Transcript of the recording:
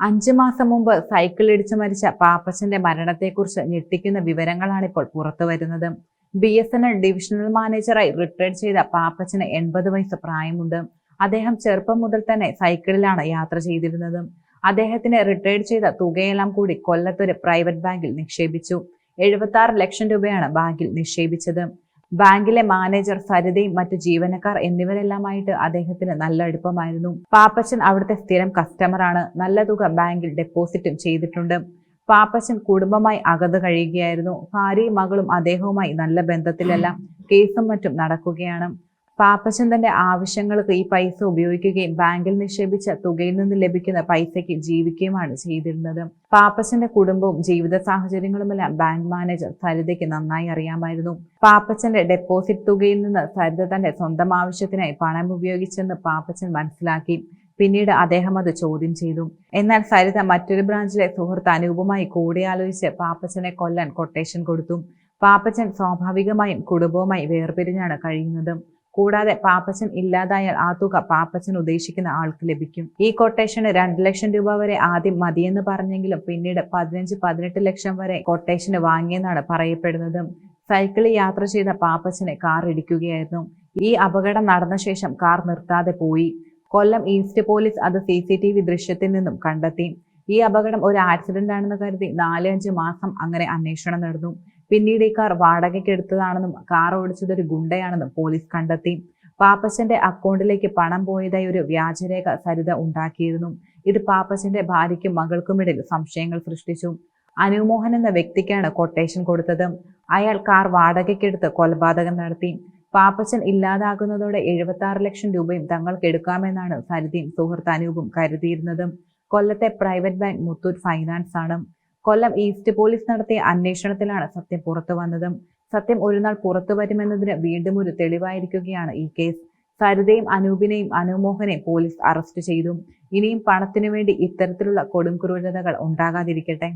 അഞ്ചു മാസം മുമ്പ് സൈക്കിൾ ഇടിച്ചു മരിച്ച പാപ്പച്ചന്റെ മരണത്തെക്കുറിച്ച് ഞെട്ടിക്കുന്ന വിവരങ്ങളാണ് ഇപ്പോൾ പുറത്തു വരുന്നത്. B S N L divisional മാനേജറായി retired ചെയ്ത പാപ്പച്ചന് എൺപത് വയസ്സ് പ്രായമുണ്ട്. അദ്ദേഹം ചെറുപ്പം മുതൽ തന്നെ സൈക്കിളിലാണ് യാത്ര ചെയ്തിരുന്നത്. അദ്ദേഹത്തിന് റിട്ടയർഡ് ചെയ്ത തുകയെല്ലാം കൂടി കൊല്ലത്തൊരു പ്രൈവറ്റ് ബാങ്കിൽ നിക്ഷേപിച്ചു. എഴുപത്തി ലക്ഷം രൂപയാണ് ബാങ്കിൽ നിക്ഷേപിച്ചത്. ബാങ്കിലെ മാനേജർ സരിതയും മറ്റു ജീവനക്കാർ എന്നിവരെല്ലാമായിട്ട് അദ്ദേഹത്തിന് നല്ല അടുപ്പമായിരുന്നു. പാപ്പച്ചൻ അവിടുത്തെ സ്ഥിരം കസ്റ്റമറാണ് നല്ല തുക ബാങ്കിൽ ഡെപ്പോസിറ്റും ചെയ്തിട്ടുണ്ട്. പാപ്പച്ചൻ കുടുംബമായി അകത് കഴിയുകയായിരുന്നു. ഭാര്യയും മകളും അദ്ദേഹവുമായി നല്ല ബന്ധത്തിലെല്ലാം കേസും മറ്റും നടക്കുകയാണ്. പാപ്പച്ചൻ തന്റെ ആവശ്യങ്ങൾക്ക് ഈ പൈസ ഉപയോഗിക്കുകയും ബാങ്കിൽ നിക്ഷേപിച്ച തുകയിൽ നിന്ന് ലഭിക്കുന്ന പൈസയ്ക്ക് ജീവിക്കുകയുമാണ് ചെയ്തിരുന്നത്. പാപ്പച്ചന്റെ കുടുംബവും ജീവിത സാഹചര്യങ്ങളുമെല്ലാം ബാങ്ക് മാനേജർ സരിതയ്ക്ക് നന്നായി അറിയാമായിരുന്നു. പാപ്പച്ചന്റെ ഡെപ്പോസിറ്റ് തുകയിൽ നിന്ന് സരിത തന്റെ സ്വന്തം ആവശ്യത്തിനായി പണം ഉപയോഗിച്ചെന്ന് പാപ്പച്ചൻ മനസ്സിലാക്കി. പിന്നീട് അദ്ദേഹം അത് ചോദ്യം ചെയ്തു. എന്നാൽ സരിത മറ്റൊരു ബ്രാഞ്ചിലെ സുഹൃത്ത് അനൂപുമായി കൂടിയാലോചിച്ച് പാപ്പച്ചനെ കൊല്ലാൻ കൊട്ടേഷൻ കൊടുത്തു. പാപ്പച്ചൻ സ്വാഭാവികമായും കുടുംബവുമായി വേർപിരിഞ്ഞാണ് കഴിയുന്നത്. കൂടാതെ പാപ്പച്ചൻ ഇല്ലാതായാൽ ആ തുക പാപ്പച്ചൻ ഉദ്ദേശിക്കുന്ന ആൾക്ക് ലഭിക്കും. ഈ കൊട്ടേഷന് രണ്ട് ലക്ഷം രൂപ വരെ ആദ്യം മതിയെന്ന് പറഞ്ഞെങ്കിലും പിന്നീട് പതിനഞ്ച് പതിനെട്ട് ലക്ഷം വരെ കൊട്ടേഷന് വാങ്ങിയെന്നാണ് പറയപ്പെടുന്നത്. സൈക്കിളിൽ യാത്ര ചെയ്ത പാപ്പച്ചനെ കാർ ഇടിക്കുകയായിരുന്നു. ഈ അപകടം നടന്ന ശേഷം കാർ നിർത്താതെ പോയി. കൊല്ലം ഈസ്റ്റ് പോലീസ് അത് സി സി ടി വി ദൃശ്യത്തിൽ നിന്നും കണ്ടെത്തി. ഈ അപകടം ഒരു ആക്സിഡന്റ് ആണെന്ന് കരുതി നാല് അഞ്ച് മാസം അങ്ങനെ അന്വേഷണം നടന്നു. പിന്നീട് ഈ കാർ വാടകയ്ക്ക് എടുത്തതാണെന്നും കാർ ഓടിച്ചത് ഒരു ഗുണ്ടയാണെന്നും പോലീസ് കണ്ടെത്തി. പാപ്പച്ചന്റെ അക്കൗണ്ടിലേക്ക് പണം പോയതായി ഒരു വ്യാജരേഖ സരിത ഉണ്ടാക്കിയിരുന്നു. ഇത് പാപ്പച്ചന്റെ ഭാര്യയ്ക്കും മകൾക്കുമിടയിൽ സംശയങ്ങൾ സൃഷ്ടിച്ചു. അനുമോഹൻ എന്ന വ്യക്തിക്കാണ് കൊട്ടേഷൻ കൊടുത്തത്. അയാൾ കാർ വാടകയ്ക്കെടുത്ത് കൊലപാതകം നടത്തി. പാപ്പച്ചൻ ഇല്ലാതാകുന്നതോടെ എഴുപത്തി ലക്ഷം രൂപയും തങ്ങൾക്ക് എടുക്കാമെന്നാണ് സരിതയും സുഹൃത്ത് അനൂപും കരുതിയിരുന്നത്. കൊല്ലത്തെ പ്രൈവറ്റ് ബാങ്ക് മുത്തൂറ്റ് ഫൈനാൻസ് ആണ്. കൊല്ലം ഈസ്റ്റ് പോലീസ് നടത്തിയ അന്വേഷണത്തിലാണ് സത്യം പുറത്തു വന്നതും. സത്യം ഒരു നാൾ പുറത്തു വരുമെന്നതിന് വീണ്ടും ഒരു തെളിവായിരിക്കുകയാണ് ഈ കേസ്. സരിതയും അനൂപിനെയും അനുമോഹനെയും പോലീസ് അറസ്റ്റ് ചെയ്തു. ഇനിയും പണത്തിനു വേണ്ടി ഇത്തരത്തിലുള്ള കൊടും ക്രൂരതകൾ ഉണ്ടാകാതിരിക്കട്ടെ.